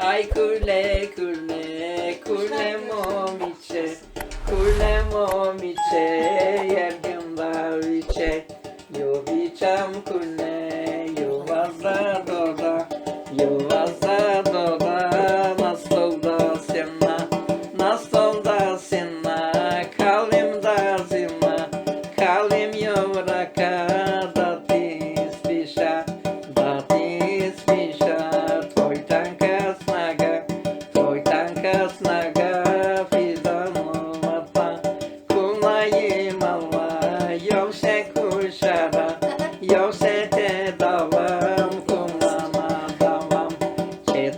Ay kule kule kule momiçe Kule momiçe yergin daviçe Yuviçam kule yuvaza doda. Yuvaza doda Nasıl da sena Nasıl da sena Kalim da zina Kalim yovraka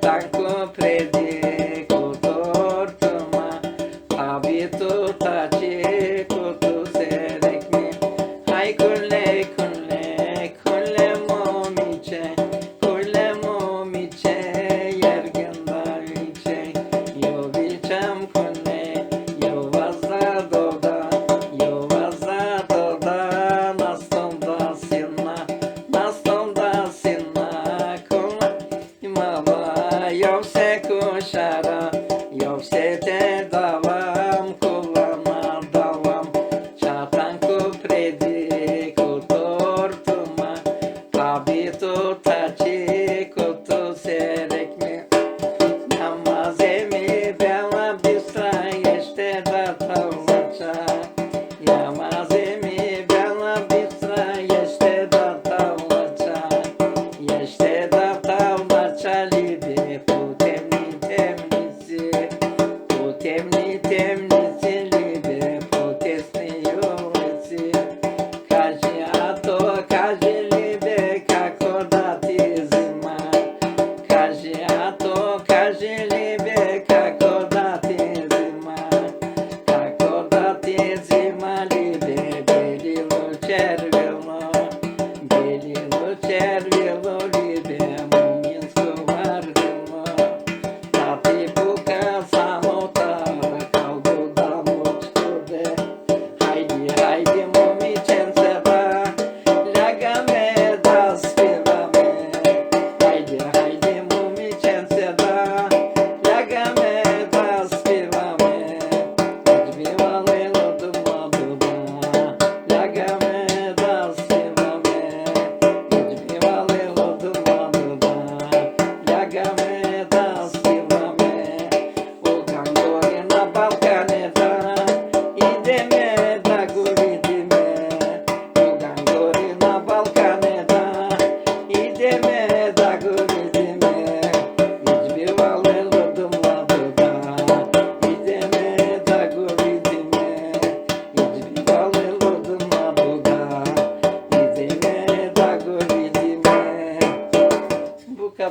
tá com preguiça.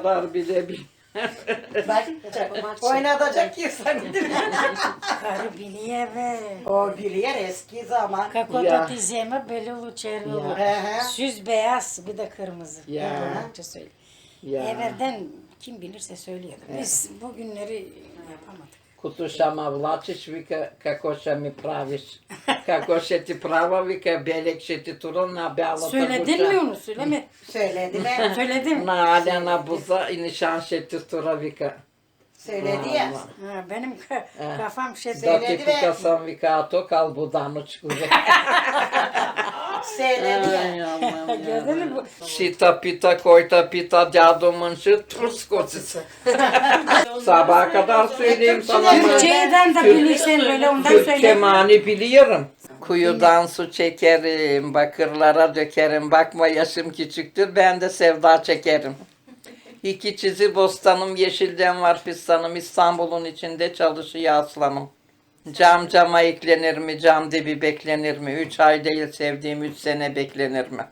Kadar bile bir Bak oynatacak ki sen değil mi? Karı O biliyor eski zaman. kako Ya. dizeme çervulu. He he. Süz beyaz bir de kırmızı. Ya. Doğruca söyle. ya. Evvelden kim bilirse söylüyordu. Biz bu günleri yapamadık. кото ша ма влачиш, вика, како ша ми правиш, како ше ти права, вика, белек ше ти тура на бялата куча. Söyledin mi onu, söyleme. Söylediler. Söyledim. На Аля на буза и нишан ше ти тура, вика. Söyledi ya. Ha, benim ka- kafam şey Söyledi ti ve- pukasam, vika, a to kal budanu čkure. Söyledi ya. Gördün ya. mü bu? Şita pita koyta pita cadumun şu turskocisi. Sabaha kadar söyleyeyim sana. mı? Türkçeden de bilirsen böyle ondan Türkçe söyle. mani biliyorum. Kuyudan su çekerim, bakırlara dökerim. Bakma yaşım küçüktür, ben de sevda çekerim. İki çizi bostanım, yeşilden var fistanım. İstanbul'un içinde çalışıyor aslanım. Cam cama eklenir mi, cam dibi beklenir mi? Üç ay değil sevdiğim, üç sene beklenir mi?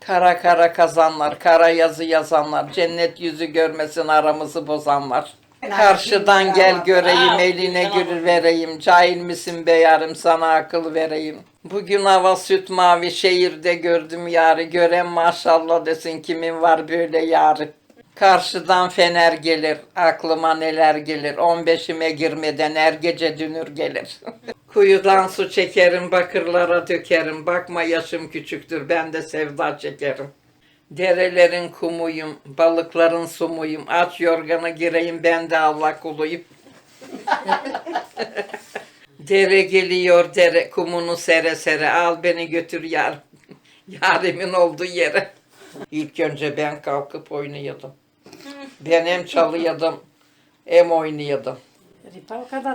Kara kara kazanlar, kara yazı yazanlar, cennet yüzü görmesin aramızı bozanlar. Karşıdan gel göreyim, eline gül vereyim, cahil misin be yarım sana akıl vereyim. Bugün hava süt mavi, şehirde gördüm yarı, gören maşallah desin kimin var böyle yarı. Karşıdan fener gelir, aklıma neler gelir, 15'ime girmeden er gece dünür gelir. Kuyudan su çekerim, bakırlara dökerim, bakma yaşım küçüktür, ben de sevda çekerim. Derelerin kumuyum, balıkların sumuyum. Aç yorgana gireyim ben de Allah kuluyum. dere geliyor dere, kumunu sere sere. Al beni götür yar. Yarimin olduğu yere. İlk önce ben kalkıp oynuyordum. Ben hem çalıyordum hem oynuyordum.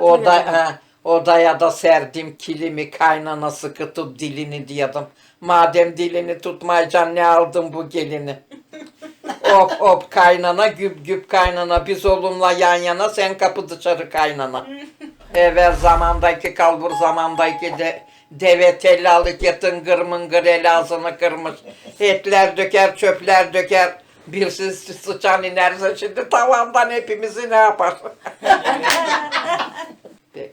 Oda, ha, odaya da serdim kilimi kaynana sıkı tut dilini diyordum. Madem dilini tutmayacaksın ne aldın bu gelini? hop hop kaynana güp güp kaynana biz oğlumla yan yana sen kapı dışarı kaynana. Evvel zamandaki kalbur zamandaki de deve tellalık yatın gırmın el ağzını kırmış. Etler döker çöpler döker. Birsiz sıçan inerse şimdi tavandan hepimizi ne yapar?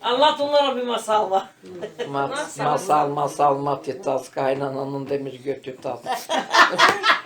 Anlat onlara bir masal var. Mas, masal masal matitas kaynananın demiş götü tas.